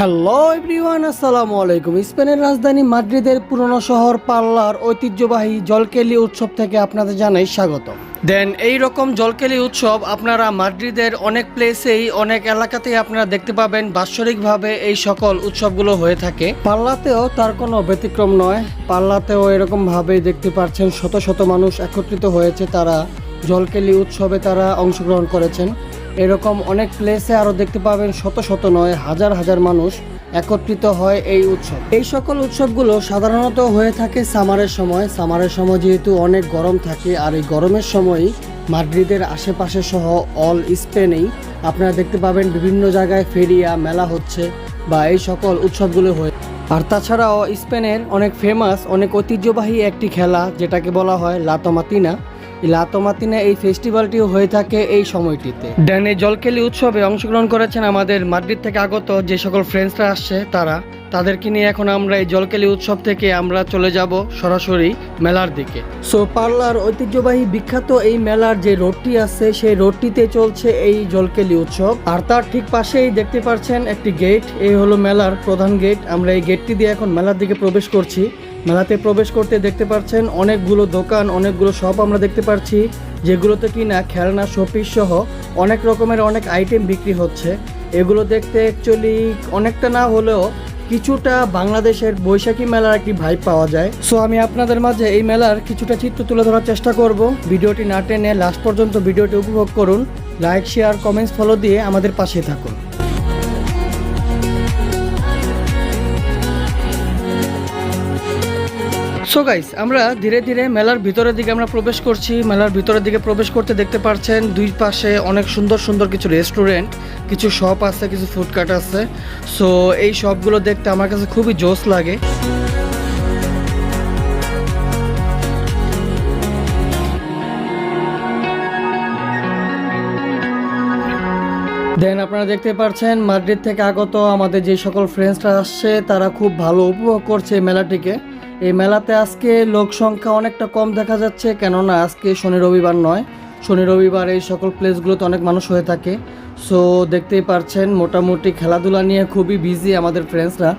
Hello everyone আসসালামু আলাইকুম। স্পেনের রাজধানী মাদ্রিদের পুরনো শহর পাল্লার ঐতিহ্যবাহী জলকেলি উৎসব থেকে আপনাদের জানাই স্বাগত। দেন, এই রকম জলকেলি উৎসব আপনারা মাদ্রিদের অনেক প্লেসেই অনেক এলাকাতেই আপনারা দেখতে পাবেন। বাৎসরিকভাবে এই সকল উৎসবগুলো হয়ে থাকে। পাল্লাতেও তার কোনো ব্যতিক্রম নয়। পাল্লাতেও এরকমভাবেই দেখতে পাচ্ছেন শত শত মানুষ একত্রিত হয়েছে। তারা জলকেলি উৎসবে তারা অংশগ্রহণ করেছেন। এরকম অনেক প্লেসে আরও দেখতে পাবেন শত শত নয়, হাজার হাজার মানুষ একত্রিত হয় এই উৎসব। এই সকল উৎসবগুলো সাধারণত হয়ে থাকে সামারের সময়। সামারের সময় যেহেতু অনেক গরম থাকে, আর এই গরমের সময়ই মাদ্রিদের আশেপাশে সহ অল স্পেনেই আপনারা দেখতে পাবেন বিভিন্ন জায়গায় ফেরিয়া, মেলা হচ্ছে বা এই সকল উৎসবগুলো হয়ে আর তাছাড়াও স্পেনের অনেক ফেমাস অনেক ঐতিহ্যবাহী একটি খেলা, যেটাকে বলা হয় লাতোমাতিনা। লাতোমাতিনা এই ফেস্টিভ্যালটিও হয়ে থাকে এই সময়টিতে। ড্যানে জলকেলি উৎসবে অংশগ্রহণ করেছেন আমাদের মাদ্রিদ থেকে আগত যে সকল ফ্রেন্ডসরা আসছে তারা। তাদেরকে নিয়ে এখন আমরা এই জলকেলি উৎসব থেকে আমরা চলে যাব সরাসরি মেলার দিকে। সো পার্লার ঐতিহ্যবাহী বিখ্যাত এই মেলার যে রোডটি আছে সেই রোডটিতে চলছে এই জলকেলি উৎসব। আর তার ঠিক পাশেই দেখতে পাচ্ছেন একটি গেট এই হলো মেলার প্রধান গেট আমরা এই গেটটি দিয়ে এখন মেলার দিকে প্রবেশ করছি। মেলাতে প্রবেশ করতে দেখতে পাচ্ছেন অনেকগুলো দোকান, অনেকগুলো শপ আমরা দেখতে পাচ্ছি যেগুলোতে কিনা খেলনা, শোপিস সহ অনেক রকমের অনেক আইটেম বিক্রি হচ্ছে। এগুলো দেখতে অ্যাকচুয়ালি অনেকটা না হলেও কিছুটা বাংলাদেশের বৈশাখী মেলার একটি ভাইব পাওয়া যায়। সো আমি আপনাদের মাঝে এই মেলার কিছুটা চিত্র তুলে ধরার চেষ্টা করব। ভিডিওটি না টেনে লাস্ট পর্যন্ত ভিডিওটি উপভোগ করুন। লাইক শেয়ার কমেন্টস ফলো দিয়ে আমাদের পাশে থাকুন। সো গাইস আমরা ধীরে ধীরে মেলার ভিতরের দিকে আমরা প্রবেশ করছি। মেলার ভিতরের দিকে প্রবেশ করতে দেখতে পাচ্ছেন দুই পাশে অনেক সুন্দর সুন্দর কিছু রেস্টুরেন্ট কিছু শপ আছে, কিছু ফুডকার্ট আছে। সো এই শপগুলো দেখতে আমার কাছে খুবই জোস লাগে। দেন আপনারা দেখতে পাচ্ছেন মাদ্রিদ থেকে আগত আমাদের যে সকল ফ্রেন্ডসরা আসছে, তারা খুব ভালো উপভোগ করছে মেলাটিকে। এই মেলাতে আজকে লোক সংখ্যা অনেকটা কম দেখা যাচ্ছে, কেননা আজকে শনি রবিবার নয়। শনি রবিবার এই সকল প্লেসগুলোতে অনেক মানুষ হয়ে থাকে। সো দেখতেই পারছেন, মোটামুটি খেলাধুলা নিয়ে খুবই বিজি আমাদের ফ্রেন্ডসরা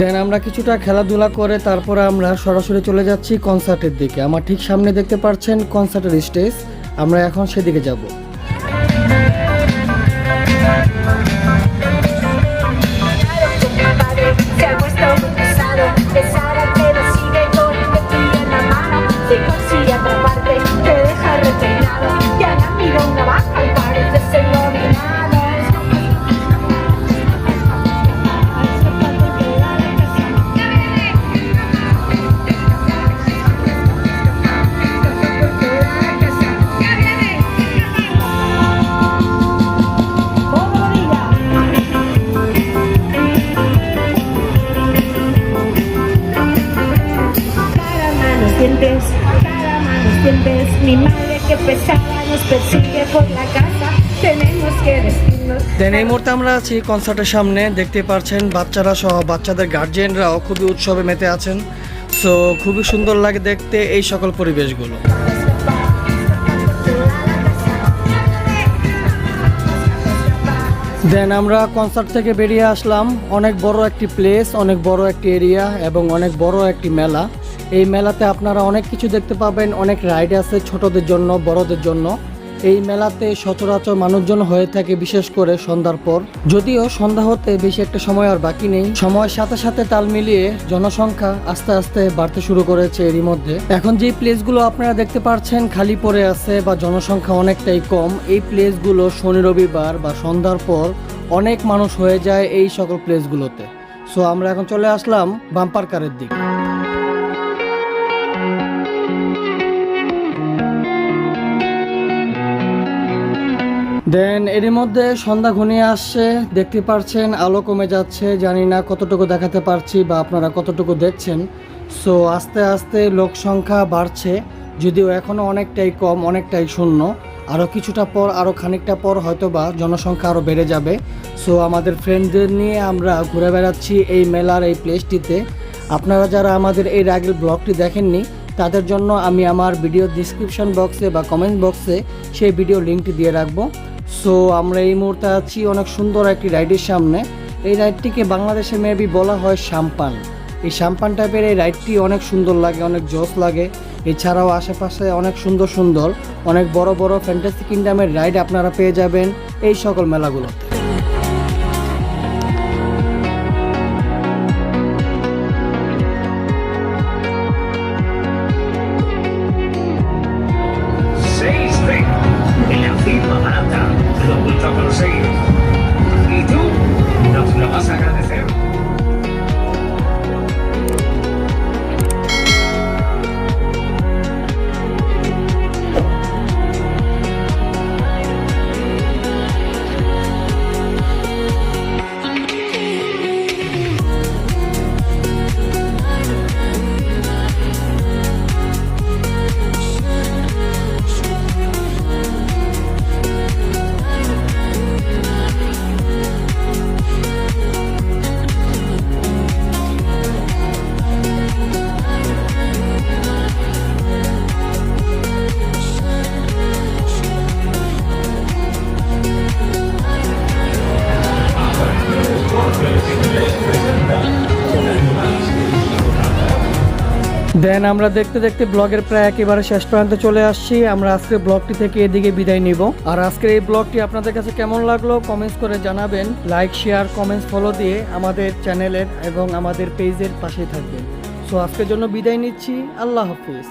দেন আমরা কিছুটা খেলাধুলা করে তারপরে আমরা সরাসরি চলে যাচ্ছি কনসার্টের দিকে। আমার ঠিক সামনে দেখতে পাচ্ছেন কনসার্টের স্টেজ। আমরা এখন সেদিকে যাব। Pesada দেন এই মুহূর্তে আমরা আছি কনসার্টের সামনে। দেখতে পাচ্ছেন বাচ্চারা সহ বাচ্চাদের গার্জিয়ানরাও খুবই উৎসবে মেতে আছেন। সো খুবই সুন্দর লাগে দেখতে এই সকল পরিবেশগুলো। দেন আমরা কনসার্ট থেকে বেরিয়ে আসলাম। অনেক বড় একটি প্লেস অনেক বড় একটি এরিয়া এবং অনেক বড় একটি মেলা। এই মেলাতে আপনারা অনেক কিছু দেখতে পাবেন, অনেক রাইড আছে ছোটদের জন্য, বড়দের জন্য। এই মেলাতে সচরাচর মানুষজন হয়ে থাকে বিশেষ করে সন্ধ্যার পর। যদিও সন্ধ্যা হতে বেশি একটা সময় আর বাকি নেই, সময়ের সাথে সাথে তাল মিলিয়ে জনসংখ্যা আস্তে আস্তে বাড়তে শুরু করেছে এরই মধ্যে। এখন যে প্লেসগুলো আপনারা দেখতে পাচ্ছেন খালি পড়ে আছে বা জনসংখ্যা অনেকটাই কম, এই প্লেসগুলো শনি, রবিবার বা সন্ধ্যার পর অনেক মানুষ হয়ে যায় এই সকল প্লেসগুলোতে। সো আমরা এখন চলে আসলাম বাম্পার কারের দিকে। দেন এরই মধ্যে সন্ধ্যা ঘনিয়ে আসছে, দেখতে পারছেন, আলো কমে যাচ্ছে, জানি না কতটুকু দেখাতে পারছি বা আপনারা কতটুকু দেখছেন। সো আস্তে আস্তে লোক সংখ্যা বাড়ছে, যদিও এখনও অনেকটাই কম, অনেকটাই শূন্য। আরও কিছুটা পর আরও খানিকটা পর হয়তো বা জনসংখ্যা আরও বেড়ে যাবে। সো আমাদের ফ্রেন্ডদের নিয়ে আমরা ঘুরে বেড়াচ্ছি এই মেলার এই প্লেসটিতে আপনারা যারা আমাদের এই রাগেল ব্লগটি দেখেননি, তাদের জন্য আমি আমার ভিডিও ডিসক্রিপশন বক্সে বা কমেন্ট বক্সে সেই ভিডিও লিঙ্কটি দিয়ে রাখব। সো আমরা এই মুহূর্তে আছি অনেক সুন্দর একটি রাইডের সামনে। এই রাইডটিকে বাংলাদেশে মেবি বলা হয় সাম্পান। এই সাম্পান টাইপের এই রাইডটি অনেক সুন্দর লাগে, অনেক জস লাগে। এছাড়াও আশেপাশে অনেক সুন্দর সুন্দর, অনেক বড় বড় ফ্যান্টাসি কিংডামের রাইড আপনারা পেয়ে যাবেন এই সকল মেলাগুলোতে। দেন আমরা দেখতে দেখতে ব্লগের প্রায় একেবারে শেষ পর্যন্ত চলে আসছি। আমরা আজকে ব্লগটি থেকে এদিকে বিদায় নিব। আর আজকের এই ব্লগটি আপনাদের কাছে কেমন লাগল কমেন্টস করে জানাবেন। লাইক শেয়ার কমেন্টস ফলো দিয়ে আমাদের চ্যানেলের এবং আমাদের পেজের পাশে থাকবেন। সো আজকের জন্য বিদায় নিচ্ছি। আল্লাহ হাফিজ।